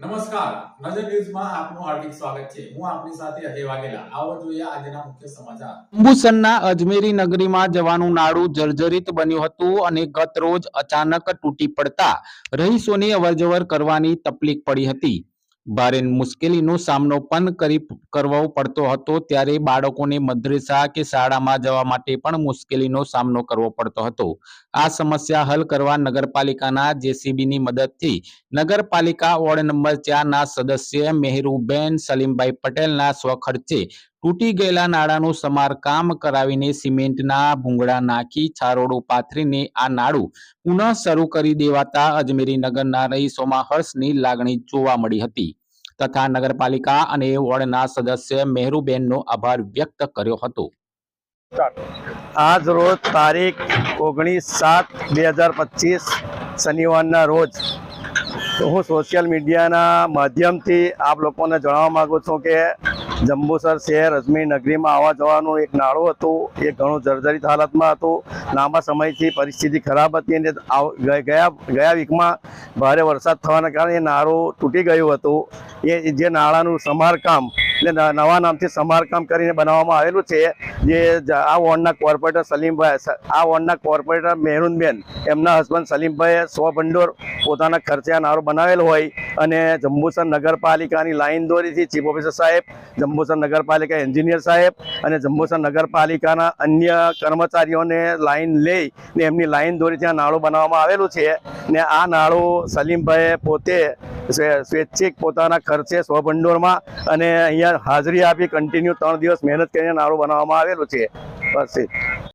નમસ્કાર. નજર ન્યૂઝમાં આપનું હાર્દિક સ્વાગત છે. હું આપની સાથે અજય વાઘેલા. આવો જોઈએ આજના મુખ્ય સમાચાર. અંબુસરના અજમેરી નગરીમાં જવાનું નાડું જર્જરિત બન્યું હતું અને ગત રોજ અચાનક તૂટી પડતા રહીશોને અવરજવર કરવાની તકલીફ પડી હતી. ભારે મુશ્કેલીનો સામનો પણ કરી કરવો પડતો હતો. ત્યારે બાળકોને મદ્રેસા કે શાળામાં જવા માટે પણ મુશ્કેલીનો સામનો કરવો પડતો હતો. આ સમસ્યા હલ કરવા નગરપાલિકાના જેસીબીની મદદથી નગરપાલિકા વોર્ડ નંબર ચારના સદસ્ય મેહરુબેન સલીમભાઈ પટેલના સ્વખર્ચે તૂટી ગયેલા નાળાનું સમારકામ કરાવીને સિમેન્ટના ભૂંગળા નાખી છારોડો પાથરીને આ નાળું પુનઃ શરૂ કરી દેવાતા અજમેરી નગરના રહીશોમાં હર્ષની લાગણી જોવા મળી હતી. તથા નગરપાલિકા અને વોર્ડના સદસ્ય મેહરુબેનનો આભાર વ્યક્ત કર્યો હતો. આજ રોજ તારીખ ઓગણીસ સાત બે હજાર પચીસ, શનિવારના રોજ હું સોશિયલ મીડિયાના માધ્યમથી આપ લોકોને જણાવવા માગું છું કે જંબુસર શહેર અજમેર નગરીમાં આવવા જવાનું એક નાળું હતું, એ ઘણું જર્જરિત હાલતમાં હતું. લાંબા સમયથી પરિસ્થિતિ ખરાબ હતી અને ગયા ગયા વીકમાં ભારે વરસાદ થવાના કારણે એ નાળું તૂટી ગયું હતું. એ, જે નાળાનું સમારકામ એટલે નવા નામથી સમારકામ કરીને બનાવવામાં આવેલું છે. જે આ વોર્ડના કોર્પોરેટર સલીમભાઈ આ વોર્ડના કોર્પોરેટર મેહરુનબેન, એમના હસબન્ડ સલીમભાઈએ સો ભંડોર પોતાના ખર્ચે આ નારું બનાવેલ હોય અને જંબુસર નગરપાલિકાની લાઈન દોરીથી ચીફ ઓફિસર સાહેબ, જંબુસર નગરપાલિકા એન્જિનિયર સાહેબ અને જંબુસર નગરપાલિકાના અન્ય કર્મચારીઓને લાઈન લઈ ને એમની લાઈન દોરીથી આ નાળું બનાવવામાં આવેલું છે. ને આ નાળું સલીમભાઈએ પોતે સ્વૈચ્છિક પોતાના ખર્ચે સ્વભંડોળમાં અને અહીંયા હાજરી આપી કન્ટિન્યુ ત્રણ દિવસ મહેનત કરીને નાળું બનાવવામાં આવેલું છે બસ.